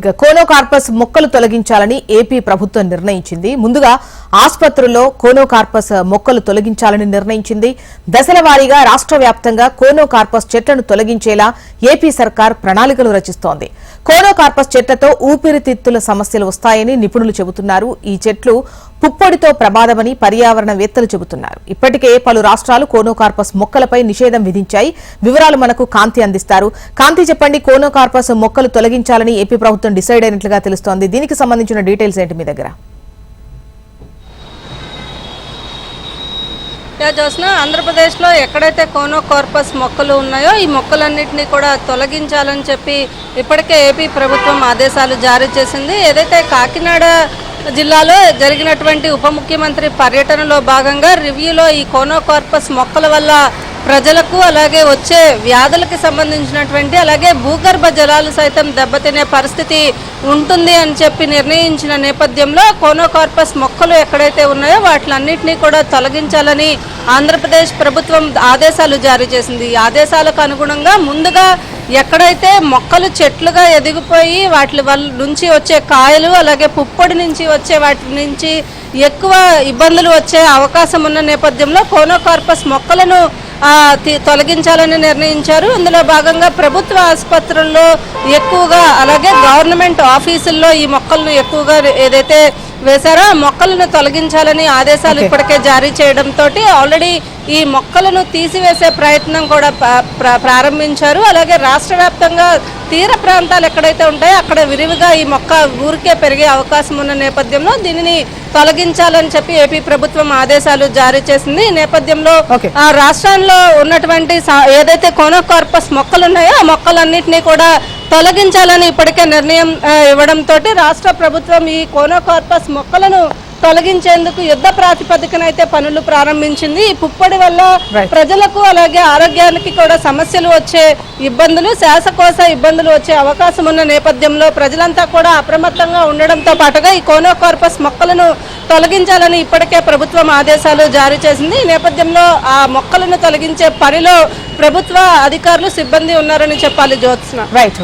ఇక కోనోకార్పస్ మొక్కలు తొలగించాలని ఏపీ ప్రభుత్వం నిర్ణయించింది. ముందుగా ఆసుపత్రుల్లో కోనోకార్పస్ మొక్కలు తొలగించాలని నిర్ణయించింది. దశల వారీగా రాష్ట్ర వ్యాప్తంగా కోనోకార్పస్ చెట్లను తొలగించేలా ఏపీ సర్కార్ ప్రణాళికలు రచిస్తోంది. కోనోకార్పస్ చెట్లతో ఊపిరితిత్తుల సమస్యలు వస్తాయని నిపుణులు చెబుతున్నారు. ఈ చెట్లు పుప్పొడితో ప్రమాదమని పర్యావరణవేత్తలు చెబుతున్నారు. ఇప్పటికే పలు రాష్ట్రాలు కోనోకార్పస్ మొక్కలపై నిషేధం విధించాయి. వివరాలు మనకు కాంతి అందిస్తారు. కాంతి చెప్పండి కోనోకార్పస్ మొక్కలు తొలగించాలని ఏపీ ప్రభుత్వం డిసైడ్ అయినట్లుగా తెలుస్తోంది. దీనికి సంబంధించిన డీటెయిల్స్ ఏంటి మీ దగ్గర? చూసిన ఆంధ్రప్రదేశ్లో ఎక్కడైతే కోనో కార్పస్ మొక్కలు ఉన్నాయో ఈ మొక్కలన్నింటినీ కూడా తొలగించాలని చెప్పి ఇప్పటికే ఏపీ ప్రభుత్వం ఆదేశాలు జారీ చేసింది. ఏదైతే కాకినాడ జిల్లాలో జరిగినటువంటి ఉప ముఖ్యమంత్రి పర్యటనలో భాగంగా రివ్యూలో ఈ కోనోకార్పస్ మొక్కల వల్ల ప్రజలకు అలాగే వచ్చే వ్యాధులకు సంబంధించినటువంటి అలాగే భూగర్భ జలాలు సైతం దెబ్బతినే పరిస్థితి ఉంటుంది అని చెప్పి నిర్ణయించిన నేపథ్యంలో కోనోకార్పస్ మొక్కలు ఎక్కడైతే ఉన్నాయో వాటిలన్నింటినీ కూడా తొలగించాలని ఆంధ్రప్రదేశ్ ప్రభుత్వం ఆదేశాలు జారీ చేసింది. ఈ ఆదేశాలకు అనుగుణంగా ముందుగా ఎక్కడైతే మొక్కలు చెట్లుగా ఎదిగిపోయి వాటి వల్ల నుంచి వచ్చే కాయలు అలాగే పుప్పొడి నుంచి వచ్చే వాటి నుంచి ఎక్కువ ఇబ్బందులు వచ్చే అవకాశం ఉన్న నేపథ్యంలో కోనోకార్పస్ మొక్కలను తొలగించాలని నిర్ణయించారు. ఇందులో భాగంగా ప్రభుత్వ ఆసుపత్రుల్లో ఎక్కువగా అలాగే గవర్నమెంట్ ఆఫీసుల్లో ఈ మొక్కలను ఎక్కువగా ఏదైతే వేశారో ఆ మొక్కలను తొలగించాలని ఆదేశాలు ఇప్పటికే జారీ చేయడంతో ఆల్రెడీ ఈ మొక్కలను తీసివేసే ప్రయత్నం కూడా ప్రారంభించారు. అలాగే రాష్ట్ర వ్యాప్తంగా తీర ప్రాంతాలు ఎక్కడైతే ఉంటాయో అక్కడ విరివిగా ఈ మొక్క ఊరికే పెరిగే అవకాశం ఉన్న నేపథ్యంలో దీనిని తొలగించాలని చెప్పి ఏపీ ప్రభుత్వం ఆదేశాలు జారీ చేసింది. ఈ నేపథ్యంలో రాష్ట్రాల్లో ఉన్నటువంటి ఏదైతే కోనోకార్పస్ మొక్కలు ఉన్నాయో ఆ మొక్కలన్నింటినీ కూడా తొలగించాలని ఇప్పటికే నిర్ణయం ఇవ్వడంతో రాష్ట్ర ప్రభుత్వం ఈ కోనోకార్పస్ మొక్కలను తొలగించేందుకు యుద్ధ ప్రాతిపదికన అయితే పనులు ప్రారంభించింది. ఈ పుప్పొడి వల్ల. ప్రజలకు అలాగే ఆరోగ్యానికి కూడా సమస్యలు వచ్చే ఇబ్బందులు శ్వాసకోశ ఇబ్బందులు వచ్చే అవకాశం ఉన్న నేపథ్యంలో ప్రజలంతా కూడా అప్రమత్తంగా ఉండడంతో పాటుగా ఈ కోనోకార్పస్ మొక్కలను తొలగించాలని ఇప్పటికే ప్రభుత్వం ఆదేశాలు జారీ చేసింది. ఈ నేపథ్యంలో ఆ మొక్కలను తొలగించే పనిలో ప్రభుత్వ అధికారులు సిబ్బంది ఉన్నారని చెప్పాలి జ్యోత్స్న. రైట్